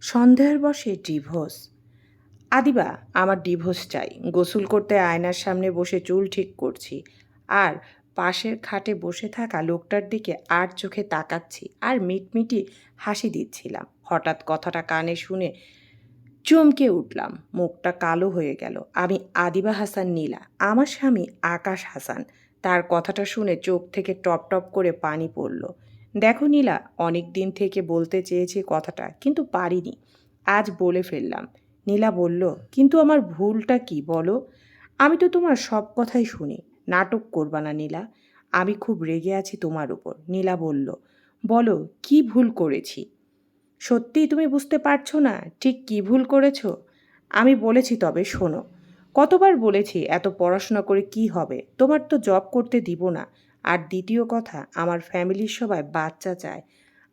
সন্দেহের বসে ডিভোর্স। আদিবা, আমার ডিভোর্স চাই। গোসল করতে আয়নার সামনে বসে চুল ঠিক করছি। আর পাশের খাটে বসে থাকা লোকটার দিকে আর চোখে তাকাচ্ছি আর মিটমিটি হাসি দিচ্ছিলাম। হঠাৎ কথাটা কানে শুনে চমকে উঠলাম। মুখটা কালো হয়ে গেল। আমি আদিবা হাসান, নীলা। আমার স্বামী আকাশ হাসান। তার কথাটা শুনে চোখ থেকে টপ টপ করে পানি পড়ল। দেখো নীলা অনেক দিন থেকে বলতে চেয়েছি কথাটা, কিন্তু পারিনি। আজ বলে ফেললাম। নীলা বলল, কিন্তু আমার ভুলটা কি বলো? আমি তো তোমার সব কথাই শুনি। নাটক করবা না নীলা। আমি খুব রেগে আছি তোমার উপর। নীলা বলল, বলো, কি ভুল করেছি? সত্যিই তুমি বুঝতে পারছ না ঠিক কী ভুল করেছ? আমি বলেছি তবে শোনো। কতবার বলেছি এত পড়াশোনা করে কি হবে? তোমার তো জব করতে দিব না। আর দ্বিতীয় কথা, আমার ফ্যামিলির সবাই বাচ্চা চায়।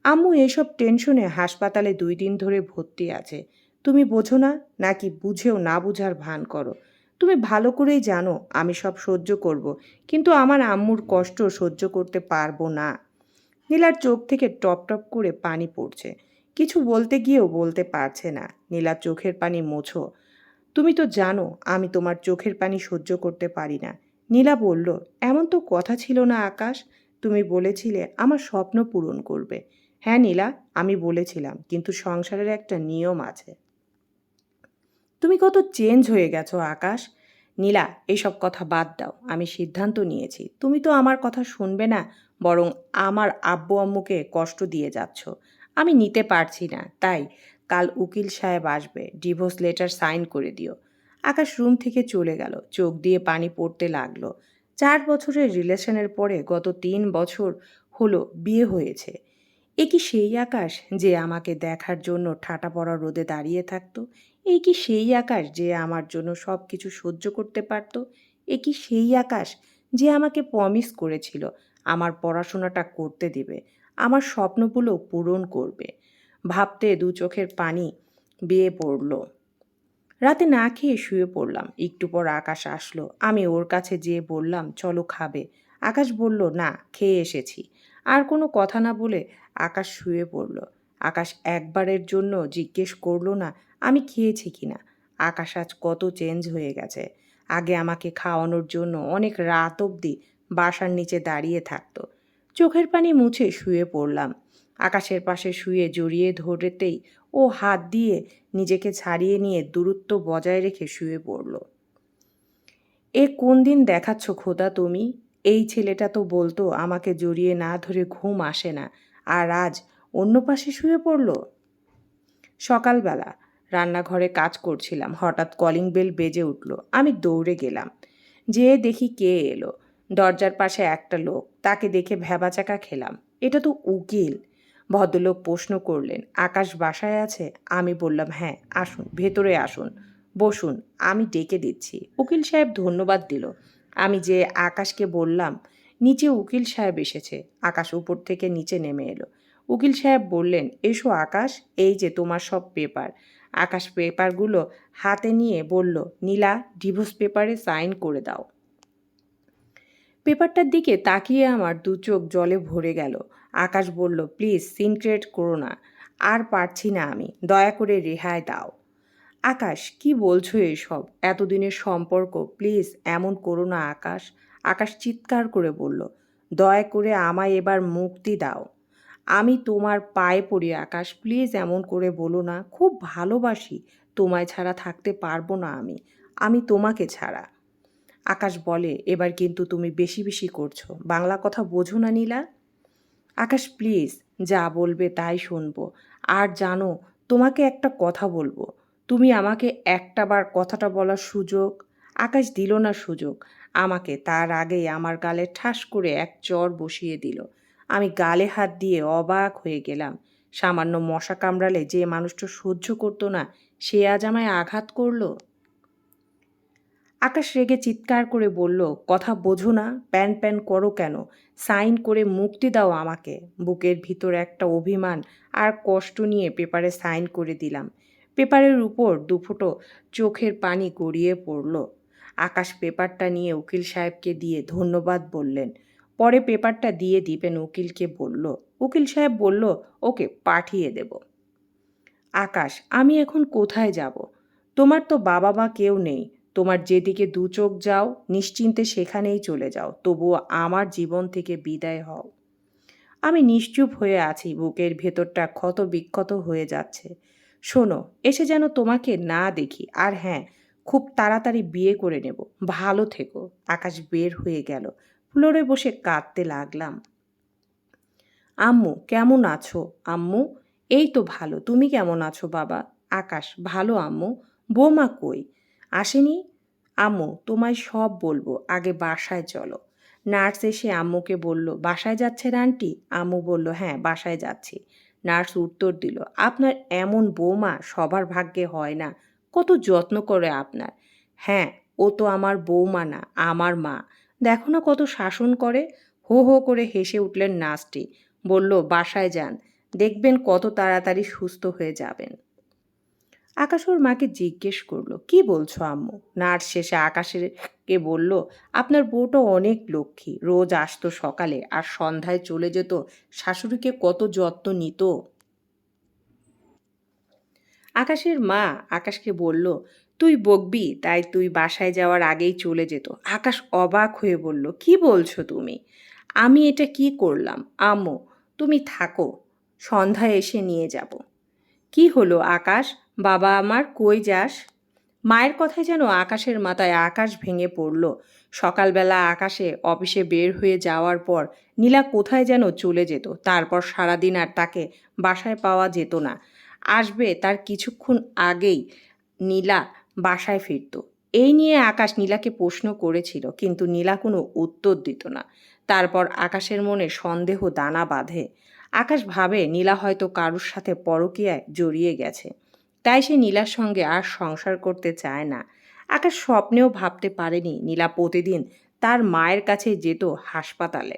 আম্মু এসব টেনশনে হাসপাতালে দুই দিন ধরে ভর্তি আছে। তুমি বোঝো না, নাকি বুঝেও না বুঝার ভান করো। তুমি ভালো করেই জানো আমি সব সহ্য করব, কিন্তু আমার আম্মুর কষ্ট সহ্য করতে পারব না। নীলার চোখ থেকে টপ টপ করে পানি পড়ছে। কিছু বলতে গিয়েও বলতে পারছে না। নীলা চোখের পানি মোছো। তুমি তো জানো, আমি তোমার চোখের পানি সহ্য করতে পারি না। নীলা বলল, এমন তো কথা ছিল না আকাশ। তুমি বলেছিলে আমার স্বপ্ন পূরণ করবে। হ্যাঁ নীলা, আমি বলেছিলাম, কিন্তু সংসারের একটা নিয়ম আছে। তুমি কত চেঞ্জ হয়ে গেছো আকাশ। নীলা এইসব কথা বাদ দাও, আমি সিদ্ধান্ত নিয়েছি। তুমি তো আমার কথা শুনবে না, বরং আমার আব্বু আম্মুকে কষ্ট দিয়ে যাচ্ছ। আমি নিতে পারছি না, তাই কাল উকিল সাহেব আসবে ডিভোর্স লেটার সাইন করে দিও। আকাশ রুম থেকে চলে গেল। চোখ দিয়ে পানি পড়তে লাগল। চার বছরের রিলেশনের পরে গত তিন বছর হলো বিয়ে হয়েছে। এ কি সেই আকাশ যে আমাকে দেখার জন্য ঠাটা পড়া রোদে দাঁড়িয়ে থাকতো? এই কি সেই আকাশ যে আমার জন্য সব কিছু সহ্য করতে পারতো? এ কি সেই আকাশ যে আমাকে প্রমিস করেছিল আমার পড়াশোনাটা করতে দিবে, আমার স্বপ্নগুলো পূরণ করবে? ভাবতে দু চোখের পানি বেয়ে পড়ল। রাতে না খেয়ে শুয়ে পড়লাম। একটু পর আকাশ আসলো। আমি ওর কাছে যেয়ে বললাম, চলো খাবে। আকাশ বলল, না, খেয়ে এসেছি। আর কোনো কথা না বলে আকাশ শুয়ে পড়ল। আকাশ একবারের জন্য জিজ্ঞেস করল, না, আমি খেয়েছি কি না? আকাশ আজ কত চেঞ্জ হয়ে গেছে। আগে আমাকে খাওয়ানোর জন্য অনেক রাত অবধি বাসার নিচে দাঁড়িয়ে থাকতো। চোখের পানি মুছে শুয়ে পড়লাম। আকাশের পাশে শুয়ে জড়িয়ে ধরেতেই ও হাত দিয়ে নিজেকে ছাড়িয়ে নিয়ে দূরত্ব বজায় রেখে শুয়ে পড়ল। এ কোন দিন দেখাচ্ছ খোদা তুমি? এই ছেলেটা তো বলতো আমাকে জড়িয়ে না ধরে ঘুম আসে না, আর আজ অন্য পাশে শুয়ে পড়ল? সকালবেলা রান্নাঘরে কাজ করছিলাম, হঠাৎ কলিং বেল বেজে উঠল, আমি দৌড়ে গেলাম। যেয়ে দেখি কে এলো। দরজার পাশে একটা লোক, তাকে দেখে ভ্যাবাচাকা খেলাম। এটা তো উকিল। ভদ্রলোক প্রশ্ন করলেন, আকাশ বাসায় আছে? আমি বললাম হ্যাঁ আসুন, ভেতরে আসুন। বসুন, আমি ডেকে দিচ্ছি। উকিল সাহেব ধন্যবাদ দিল। আমি যে আকাশকে বললাম, নিচে উকিল সাহেব এসেছে। আকাশ উপর থেকে নিচে নেমে এলো। উকিল সাহেব বললেন, এসো আকাশ, এই যে তোমার সব পেপার। আকাশ পেপারগুলো হাতে নিয়ে বলল, নীলা, ডিভোর্স পেপারে সাইন করে দাও। পেপারটার দিকে তাকিয়ে আমার দু চোখ জলে ভরে গেল। আকাশ বলল, প্লিজ, সিন ক্রিয়েট করো না। আর পারছি না আমি। দয়া করে রেহাই দাও। আকাশ, কি বলছো এসব? এতদিনের সম্পর্ক? প্লিজ, এমন করো না, আকাশ। আকাশ চিৎকার করে বলল, দয়া করে আমায় এবার মুক্তি দাও। আমি তোমার পায়ে পড়ি, আকাশ। প্লিজ, এমন করে বলো না। খুব ভালোবাসি। তোমায় ছাড়া থাকতে পারব না আমি। আমি তোমাকে ছাড়া। আকাশ বলে, এবার কিন্তু তুমি বেশি বেশি করছ। বাংলা কথা বোঝো না, নীলা। আকাশ প্লিজ যা বলবে তাই শুনব। আর জানো, তোমাকে একটা কথা বলব। তুমি আমাকে একটাবার কথাটা বলার সুযোগ, আকাশ দিল না সুযোগ। আমাকে তার আগেই আমার গালে ঠাস করে এক চর বসিয়ে দিল। আমি গালে হাত দিয়ে অবাক হয়ে গেলাম। সামান্য মশা কামড়ালে যে মানুষটা সহ্য করতো না, সে আজ আমায় আঘাত করল? আকাশ রেগে চিৎকার করে বলল, কথা বোঝো না, প্যান প্যান করো কেন? সাইন করে মুক্তি দাও আমাকে। বুকের ভিতর একটা অভিমান আর কষ্ট নিয়ে পেপারে সাইন করে দিলাম। পেপারের উপর দুফুটো চোখের পানি গড়িয়ে পড়ল। আকাশ পেপারটা নিয়ে উকিল সাহেবকে দিয়ে ধন্যবাদ বললেন। পরে পেপারটা দিয়ে দিবেন উকিলকে বলল, উকিল সাহেব বলল, ওকে, পাঠিয়ে দেব। আকাশ, আমি এখন কোথায় যাব? তোমার তো বাবা মা কেউ নেই। তোমার যেদিকে দু চোখ যাও, নিশ্চিন্তে সেখানেই চলে যাও, তবুও আমার জীবন থেকে বিদায় হও। আমি নিশ্চুপ হয়ে আছি, বুকের ভেতরটা ক্ষত বিক্ষত হয়ে যাচ্ছে। শোনো, এসে যেন তোমাকে না দেখি, আর হ্যাঁ খুব তাড়াতাড়ি বিয়ে করে নেব, ভালো থেকো, আকাশ বের হয়ে গেল, ফ্লোরে বসে কাঁদতে লাগলাম। আম্মু, কেমন আছো? আম্মু, এই তো ভালো, তুমি কেমন আছো বাবা? আকাশ, ভালো আম্মু, বৌমা কই? আসেনি? আম্মু, তোমায় সব বলব, আগে বাসায় চলো। নার্স এসে আম্মুকে বলল, বাসায় যাচ্ছে আন্টি? আম্মু বলল হ্যাঁ বাসায় যাচ্ছি। নার্স উত্তর দিল, আপনার এমন বৌমা সবার ভাগ্যে হয় না। কত যত্ন করে আপনার। হ্যাঁ ও তো আমার বৌমা না, আমার মা। দেখো না কত শাসন করে। হো হো করে হেসে উঠলেন নার্সটি। বলল, বাসায় যান। দেখবেন কত তাড়াতাড়ি সুস্থ হয়ে যাবেন। আকাশ ওর মাকে জিজ্ঞেস করল, কি বলছো আম্মু? নার্স শেষে আকাশেরকে বলল, আপনার বউটা অনেক লক্ষ্মী, রোজ আসতো সকালে আর সন্ধ্যায় চলে যেত, শাশুড়িকে কত যত্ন নিত? আকাশের মা আকাশকে বলল, তুই বকবি, তাই তুই বাসায় যাওয়ার আগেই চলে যেত। আকাশ অবাক হয়ে বলল, কি বলছো তুমি? আমি এটা কি করলাম? আম্মু, তুমি থাকো, সন্ধ্যায় এসে নিয়ে যাব। কি হলো আকাশ? বাবা আমার, কই যাস? মায়ের কথায় যেন আকাশের মাথায় আকাশ ভেঙে পড়ল। সকালবেলা আকাশে, অফিসে বের হয়ে যাওয়ার পর নীলা কোথায় যেন চলে যেত। তারপর সারাদিন আর তাকে বাসায় পাওয়া যেত না। আসবে তার কিছুক্ষণ আগেই নীলা বাসায় ফিরত। এই নিয়ে আকাশ নীলাকে প্রশ্ন করেছিল, কিন্তু নীলা কোনো উত্তর দিত না। তারপর আকাশের মনে সন্দেহ দানা বাঁধে। আকাশ ভাবে নীলা হয়তো কারুর সাথে পরকীয়ায় জড়িয়ে গেছে। তাই সে নীলার সঙ্গে আর সংসার করতে চায় না। আকাশ স্বপ্নেও ভাবতে পারেনি নীলা প্রতিদিন তার মায়ের কাছে যেত হাসপাতালে।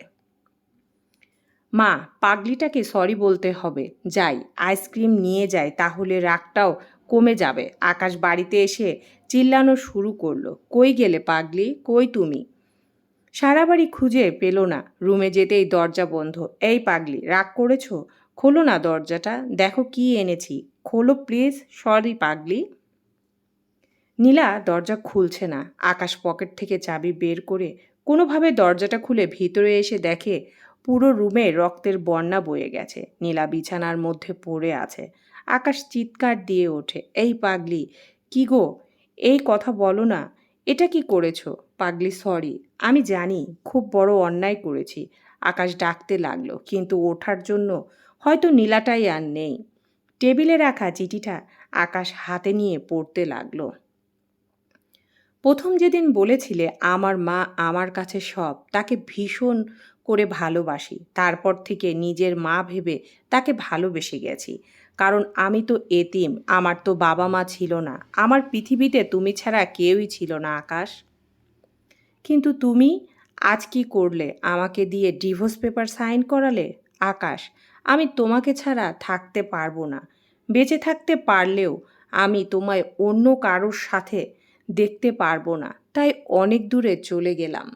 মা, পাগলিটাকে সরি বলতে হবে। যাই, আইসক্রিম নিয়ে যাই, তাহলে রাগটাও কমে যাবে। আকাশ বাড়িতে এসে চিল্লানো শুরু করল। কই গেলে পাগলি? কই তুমি? সারা বাড়ি খুঁজে পেল না। রুমে যেতেই দরজা বন্ধ। এই পাগলি, রাগ করেছ? খোলো না দরজাটা, দেখো কি এনেছি। খোলো প্লিজ সরি পাগলি। নীলা দরজা খুলছে না। আকাশ পকেট থেকে চাবি বের করে কোনোভাবে দরজাটা খুলে ভিতরে এসে দেখে পুরো রুমে রক্তের বন্যা বয়ে গেছে। নীলা বিছানার মধ্যে পড়ে আছে। আকাশ চিৎকার দিয়ে ওঠে, এই পাগলি, কি গো? এই কথা বলো না। এটা কি করেছ? পাগলি সরি আমি জানি, খুব বড় অন্যায় করেছি। আকাশ ডাকতে লাগল, কিন্তু ওঠার জন্য হয়তো নীলাটাই আর নেই। টেবিলে রাখা চিঠিটা আকাশ হাতে নিয়ে পড়তে লাগল। প্রথম যেদিন বলেছিলে আমার মা আমার কাছে সব, তাকে ভীষণ করে ভালোবাসি, তারপর থেকে নিজের মা ভেবে তাকে ভালোবেসে গেছি। কারণ আমি তো এতিম, আমার তো বাবা মা ছিল না, আমার পৃথিবীতে তুমি ছাড়া কেউই ছিল না, আকাশ। কিন্তু তুমি আজ কি করলে, আমাকে দিয়ে ডিভোর্স পেপার সাইন করালে? আকাশ আমি তোমাকে ছাড়া থাকতে পারব না। বেঁচে থাকতে পারলেও আমি তোমায় অন্য কারোর সাথে দেখতে পারব না। তাই অনেক দূরে চলে গেলাম।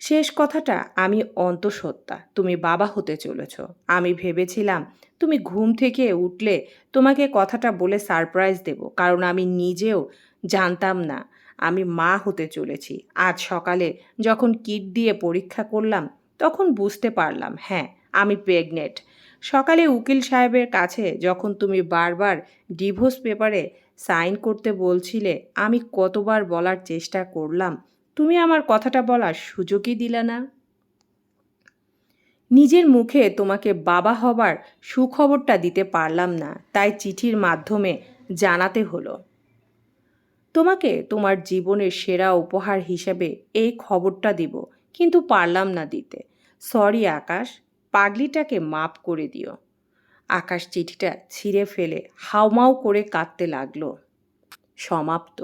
শেষ কথাটা, আমি অন্তঃসত্ত্বা। তুমি বাবা হতে চলেছ। আমি ভেবেছিলাম, তুমি ঘুম থেকে উঠলে তোমাকে কথাটা বলে সারপ্রাইজ দেব। কারণ আমি নিজেও জানতাম না, আমি মা হতে চলেছি। আজ সকালে যখন কিট দিয়ে পরীক্ষা করলাম তখন বুঝতে পারলাম হ্যাঁ আমি প্রেগনেন্ট সকালে উকিল সাহেবের কাছে যখন তুমি বারবার ডিভোর্স পেপারে সাইন করতে বলছিলে, আমি কতবার বলার চেষ্টা করলাম, তুমি আমার কথাটা বলার সুযোগই দিলে না। নিজের মুখে তোমাকে বাবা হবার সুখবরটা দিতে পারলাম না, তাই চিঠির মাধ্যমে জানাতে হলো। তোমাকে তোমার জীবনের সেরা উপহার হিসেবে এই খবরটা দিব, কিন্তু পারলাম না দিতে। সরি আকাশ, পাগলিটাকে মাপ করে দিও। আকাশ চিঠিটা ছিঁড়ে ফেলে হাউমাউ করে কাঁদতে লাগল। সমাপ্ত।